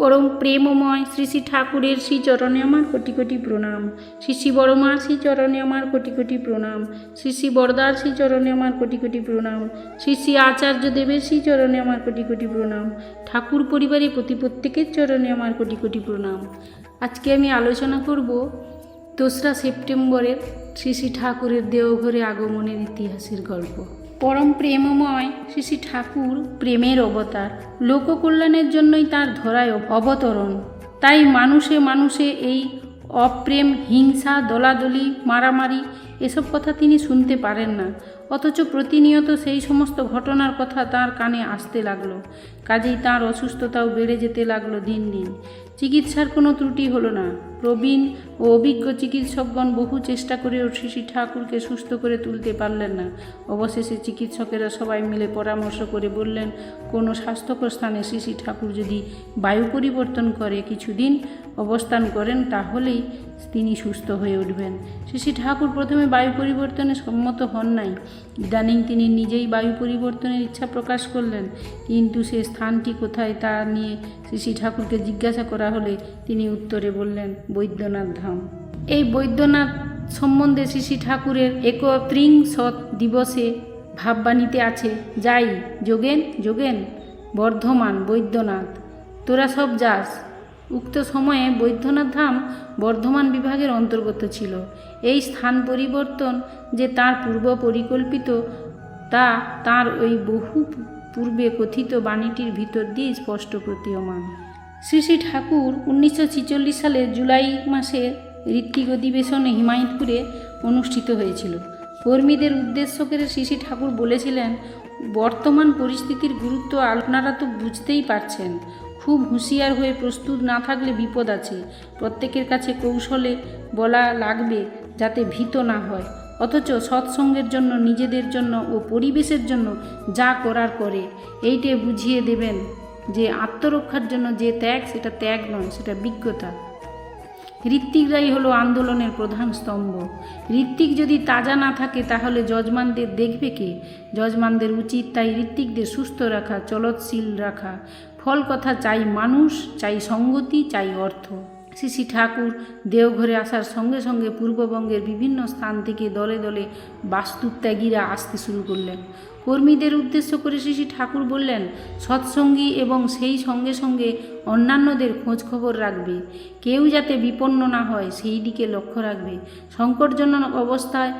পরম প্রেমময় শ্রী শ্রী ঠাকুরের শ্রী চরণে আমার কোটি কোটি প্রণাম। শ্রী শ্রী বড়মার শ্রী চরণে আমার কোটি কোটি প্রণাম। শ্রী শ্রী বরদার শ্রী চরণে আমার কোটি কোটি প্রণাম। শ্রী শ্রী আচার্য দেবের শ্রী চরণে আমার কোটি কোটি প্রণাম। ঠাকুর পরিবারের প্রতি প্রত্যেকের চরণে আমার কোটি কোটি প্রণাম। আজকে আমি আলোচনা করব দোসরা সেপ্টেম্বরের শ্রী শ্রী ঠাকুরের দেওঘরে আগমনের ইতিহাসের গল্প। পরম প্রেমময় শ্রী শ্রী ঠাকুর প্রেমের অবতার। লোককল্যাণের জন্যই তার ধরায় অবতরণ। তাই মানুষে মানুষে এই অপ্রেম, হিংসা, দলাদলি, মারামারি এসব কথা তিনি শুনতে পারেন না। অথচ প্রতিনিয়ত সেই সমস্ত ঘটনার কথা তার কানে আসতে লাগল। কাজেই তার অসুস্থতাও বেড়ে যেতে লাগল দিন দিন। চিকিৎসার কোনো ত্রুটি হলো না। প্রবীণ ও অভিজ্ঞ চিকিৎসকগণ বহু চেষ্টা করেও শ্রী ঠাকুরকে সুস্থ করে তুলতে পারলেন না। অবশেষে চিকিৎসকেরা সবাই মিলে পরামর্শ করে বললেন, কোনো স্বাস্থ্যকর স্থানে শ্রী ঠাকুর যদি বায়ু পরিবর্তন করে কিছুদিন অবস্থান করেন, তাহলেই তিনি সুস্থ হয়ে উঠবেন। শ্রী ঠাকুর প্রথমে বায়ু পরিবর্তনে সম্মত হন নাই। ইদানিং তিনি নিজেই বায়ু পরিবর্তনের ইচ্ছা প্রকাশ করলেন, কিন্তু সে স্থানটি কোথায় তা নিয়ে শ্রী ঠাকুরকে জিজ্ঞাসা করা হলে তিনি উত্তরে বললেন, বৈদ্যনাথ ধাম। এই বৈদ্যনাথ সম্বন্ধে শ্রী ঠাকুরের একত্রিংশত দিবসে ভাববাণীতে আছে, যাই, যোগেন যোগেন, বর্ধমান, বৈদ্যনাথ, তোরা সব যাস। উক্ত সময়ে বৈদ্যনাথ ধাম বর্ধমান বিভাগের অন্তর্গত ছিল। এই স্থান পরিবর্তন যে তার পূর্ব পরিকল্পিত, তা তার ওই বহু পূর্বে কথিত বাণীটির ভিতর দিয়ে স্পষ্ট প্রতীয়মান। শ্রী শ্রী ঠাকুর উনিশশো সালের জুলাই মাসে ঋত্বিক অধিবেশনে হিমায়তপুরে অনুষ্ঠিত হয়েছিল। কর্মীদের উদ্দেশ্য করে শ্রী শ্রী ঠাকুর বলেছিলেন, বর্তমান পরিস্থিতির গুরুত্ব আপনারা তো বুঝতেই পারছেন। খুব হুঁশিয়ার হয়ে প্রস্তুত না থাকলে বিপদ আছে। প্রত্যেকের কাছে কৌশলে বলা লাগবে যাতে ভীত না হয়। অথচ সৎসঙ্গের জন্য, নিজেদের জন্য ও পরিবেশের জন্য যা করার করে, এইটে বুঝিয়ে দেবেন। যে আত্মরক্ষার জন্য যে ত্যাগ, সেটা ত্যাগ নয়, সেটা বিজ্ঞতা। ঋত্বিকরাই হলো আন্দোলনের প্রধান স্তম্ভ। ঋত্বিক যদি তাজা না থাকে, তাহলে যজমানদের দেখবে কে? যজমানদের উচিত তাই ঋত্বিকদের সুস্থ রাখা, চলৎশীল রাখা। ফল কথা, চাই মানুষ, চাই সঙ্গতি, চাই অর্থ। শ্রী ঠাকুর দেওঘরে আসার সঙ্গে সঙ্গে পূর্ববঙ্গের বিভিন্ন স্থান থেকে দলে দলে বাস্তুত্যাগীরা আসতে শুরু করলেন। কর্মীদের উদ্দেশ্য করে শ্রী ঠাকুর বললেন, সৎসঙ্গী এবং সেই সঙ্গে সঙ্গে অন্যান্যদের খোঁজ খবর রাখবে। কেউ যাতে বিপন্ন না হয়, সেই দিকে লক্ষ্য রাখবে। সংকটজনক অবস্থায়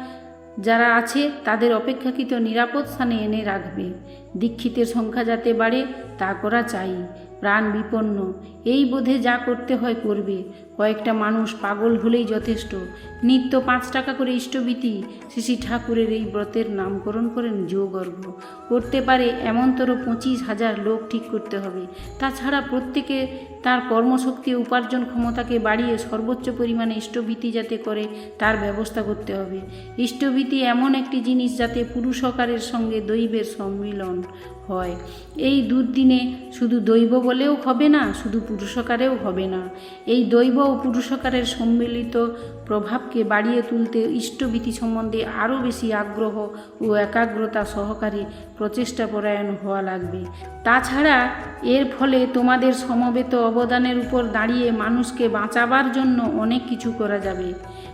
যারা আছে, তাদের অপেক্ষাকৃত নিরাপদ স্থানে এনে রাখবে। দীক্ষিতের সংখ্যা যাতে বাড়ে, তা করা চাই। প্রাণ বিপন্ন। এই বোধে যা করতে হয় করবে কয়েকটা মানুষ পাগল হলেই যথেষ্ট। নিত্য পাঁচ টাকা করে ইষ্টবীতি। শ্রী ঠাকুরের এই ব্রতের নামকরণ করেন যোগর্ভ করতে পারে এমনতর পঁচিশ হাজার লোক ঠিক করতে হবে। তাছাড়া প্রত্যেকে তার কর্মশক্তি উপার্জন ক্ষমতাকে বাড়িয়ে সর্বোচ্চ পরিমাণে ইষ্টভীতি যাতে করে, তার ব্যবস্থা করতে হবে। ইষ্টভীতি এমন একটি জিনিস যাতে পুরুষকারের সঙ্গে দৈবের সম্মিলন হয়। এই দুর্দিনে শুধু দৈব বলেও হবে না, শুধু পুরুষকারেও হবে না। এই দৈব ও পুরুষকারের সম্মিলিত প্রভাবকে বাড়িয়ে তুলতে ইষ্টভীতি সম্বন্ধে আরও বেশি আগ্রহ ও একাগ্রতা সহকারে প্রচেষ্টা পরায়ণ হওয়া লাগবে। তাছাড়া এর ফলে তোমাদের সমবেত অবদানের উপর দাঁড়িয়ে মানুষকে বাঁচাবার জন্য অনেক কিছু করা যাবে।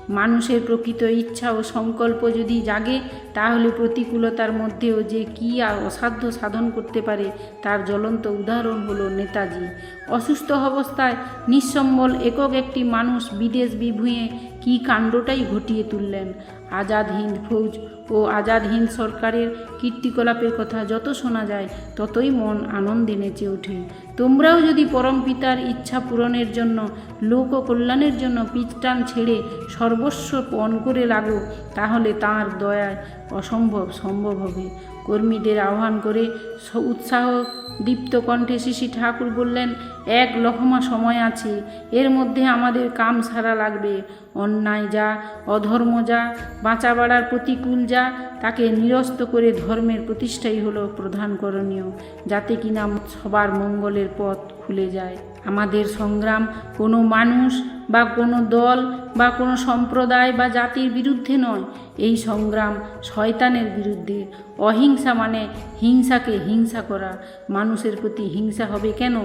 মানুষের প্রকৃত ইচ্ছা ও সংকল্প যদি জাগে, তাহলে প্রতিকূলতার মধ্যেও যে কী আর অসাধ্য সাধন করতে পারে, তার জ্বলন্ত উদাহরণ হলো নেতাজি। অসুস্থ অবস্থায় নিঃসম্বল একক একটি মানুষ বিদেশ বিভুঁয়ে কী কাণ্ডটাই ঘটিয়ে তুললেন? আজাদ হিন্দ ফৌজ ও আজাদ হিন্দ সরকারের কীর্তিকলাপের কথা যত শোনা যায়, ততই মন আনন্দে নেচে ওঠে। তোমরাও যদি পরম পিতার ইচ্ছা পূরণের জন্য, লোক কল্যাণের জন্য পিচটান ছেড়ে সর্বস্ব পণ করে লাগো, তাহলে তাঁর দয়ায় অসম্ভব সম্ভব হবে। কর্মীদের আহ্বান করে উৎসাহ দীপ্ত কণ্ঠে শ্রী ঠাকুর বললেন, এক লহমা সময় আছে, এর মধ্যে আমাদের কাম সারা লাগবে। অন্যায় যা, অধর্ম যা বাঁচা বাড়ার প্রতিকূল যা, তাকে নিরস্ত করে ধর্মের প্রতিষ্ঠাই হলো প্রধান করণীয়। যাতে কিনা সবার মঙ্গলের পথ খুলে যায়। আমাদের সংগ্রাম কোনো মানুষ বা কোনো দল বা কোনো সম্প্রদায় বা জাতির বিরুদ্ধে নয়। এই সংগ্রাম শয়তানের বিরুদ্ধে। অহিংসা মানে হিংসাকে হিংসা করা। মানুষের প্রতি হিংসা হবে কেন?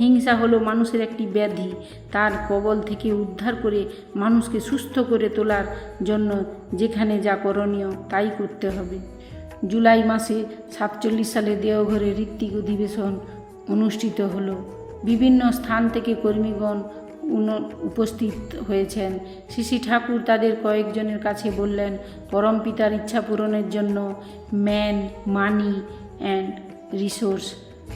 হিংসা হলো মানুষের একটি ব্যাধি। তার কবল থেকে উদ্ধার করে মানুষকে সুস্থ করে তোলার জন্য যেখানে যা করণীয় তাই করতে হবে। জুলাই মাসে সাতচল্লিশ সালে দেওঘরে ঋত্বিক অধিবেশন অনুষ্ঠিত হলো। বিভিন্ন স্থান থেকে কর্মীগণ উপস্থিত হয়েছেন। শ্রী ঠাকুর তাদের কয়েকজনের কাছে বললেন, পরম পিতার ইচ্ছা পূরণের জন্য ম্যান, মানি অ্যান্ড রিসোর্স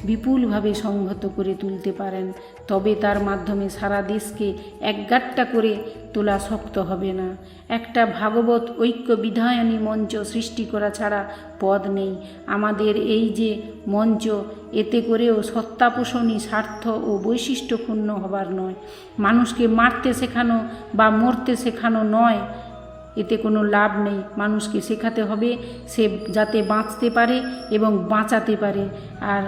বিপুলভাবে সংহত করে তুলতে পারেন। তবে তার মাধ্যমে সারা দেশকে একগাট্টা করে তোলা শক্ত হবে না। একটা ভাগবত ঐক্য বিধায়নী মঞ্চ সৃষ্টি করা ছাড়া পদ নেই। আমাদের এই যে মঞ্চ, এতে করেও সত্তাপোষণী স্বার্থ ও বৈশিষ্ট্যপূর্ণ হবার নয়। মানুষকে মারতে শেখানো বা মরতে শেখানো নয়, এতে কোনো লাভ নেই। মানুষকে শেখাতে হবে সে যাতে বাঁচতে পারে এবং বাঁচাতে পারে। আর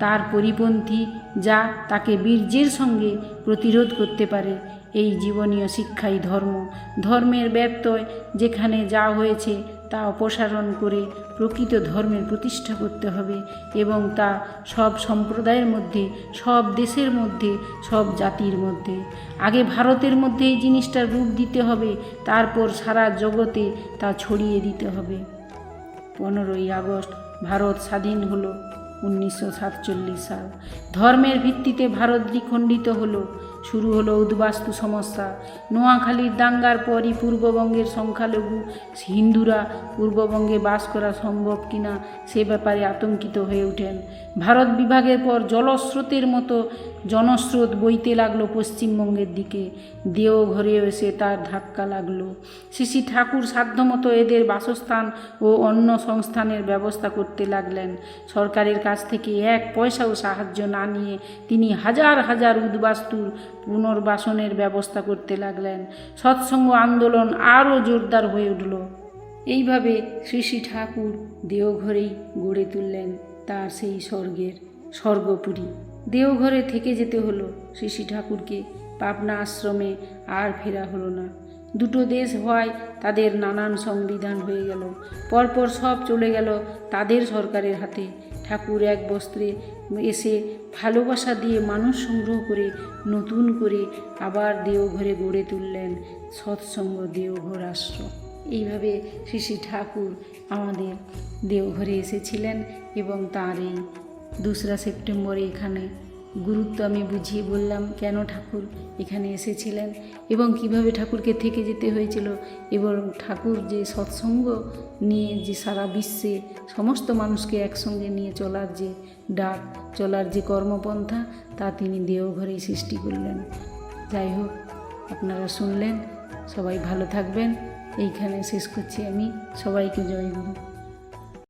তার পরিপন্থী যা তাকে বীর্যের সঙ্গে প্রতিরোধ করতে পারে। এই জীবনীয় শিক্ষাই ধর্ম। ধর্মের ব্যত্যয় যেখানে যা হয়েছে তা অপসারণ করে প্রকৃত ধর্মের প্রতিষ্ঠা করতে হবে এবং তা সব সম্প্রদায়ের মধ্যে, সব দেশের মধ্যে, সব জাতির মধ্যে। আগে ভারতের মধ্যে এই জিনিসটার রূপ দিতে হবে, তারপর সারা জগতে তা ছড়িয়ে দিতে হবে। পনেরোই আগস্ট ভারত স্বাধীন হলো উনিশশো সাতচল্লিশ সাল। ধর্মের ভিত্তিতে ভারত দ্বিখণ্ডিত হলো। শুরু হলো উদ্বাস্তু সমস্যা। নোয়াখালীর দাঙ্গার পরই পূর্ববঙ্গের সংখ্যালঘু, হিন্দুরা পূর্ববঙ্গে বাস করা সম্ভব কিনা সে ব্যাপারে আতঙ্কিত হয়ে ওঠেন। ভারত বিভাগের পর জলস্রোতের মতো জনস্রোত বইতে লাগল পশ্চিমবঙ্গের দিকে। দেওঘরে এসে তার ধাক্কা লাগল। শ্রী ঠাকুর সাধ্যমতো এদের বাসস্থান ও অন্য সংস্থানের ব্যবস্থা করতে লাগলেন। সরকারের কাছ থেকে এক পয়সাও সাহায্য না নিয়ে তিনি হাজার হাজার উদ্বাস্তুর পুনর্বাসনের ব্যবস্থা করতে লাগলেন। সৎসঙ্গ আন্দোলন আরও জোরদার হয়ে উঠল। এইভাবে শ্রী ঠাকুর দেওঘরেই গড়ে তুললেন তার সেই স্বর্গের স্বর্গপুরী। দেওঘরে থেকে যেতে হলো শ্রী ঠাকুরকে। পাবনা আশ্রমে আর ফেরা হলো না। দুটো দেশ হওয়ায় তাদের নানান সংবিধান হয়ে গেল। পরপর সব চলে গেল তাদের সরকারের হাতে। ঠাকুর এক বস্ত্রে এসে ভালোবাসা দিয়ে মানুষ সংগ্রহ করে, নতুন করে আবার দেওঘরে গড়ে তুললেন সৎসঙ্গ দেওঘর আশ্রম। এইভাবে শ্রী ঠাকুর আমাদের দেওঘরে এসেছিলেন এবং তার এই দোসরা সেপ্টেম্বরে এখানে। গুরুত্ব আমি বুঝিয়ে বললাম, কেন ঠাকুর এখানে এসেছিলেন এবং কীভাবে ঠাকুরকে থেকে যেতে হয়েছিল এবং ঠাকুর যে সৎসঙ্গ নিয়ে যে সারা বিশ্বে সমস্ত মানুষকে একসঙ্গে নিয়ে চলার যে ডাক, চলার যে কর্মপন্থা, তা তিনি দেওঘরেই সৃষ্টি করলেন। যাই হোক, আপনারা শুনলেন, সবাই ভালো থাকবেন। এইখানে শেষ করছি আমি। সবাইকে জয় গুরু।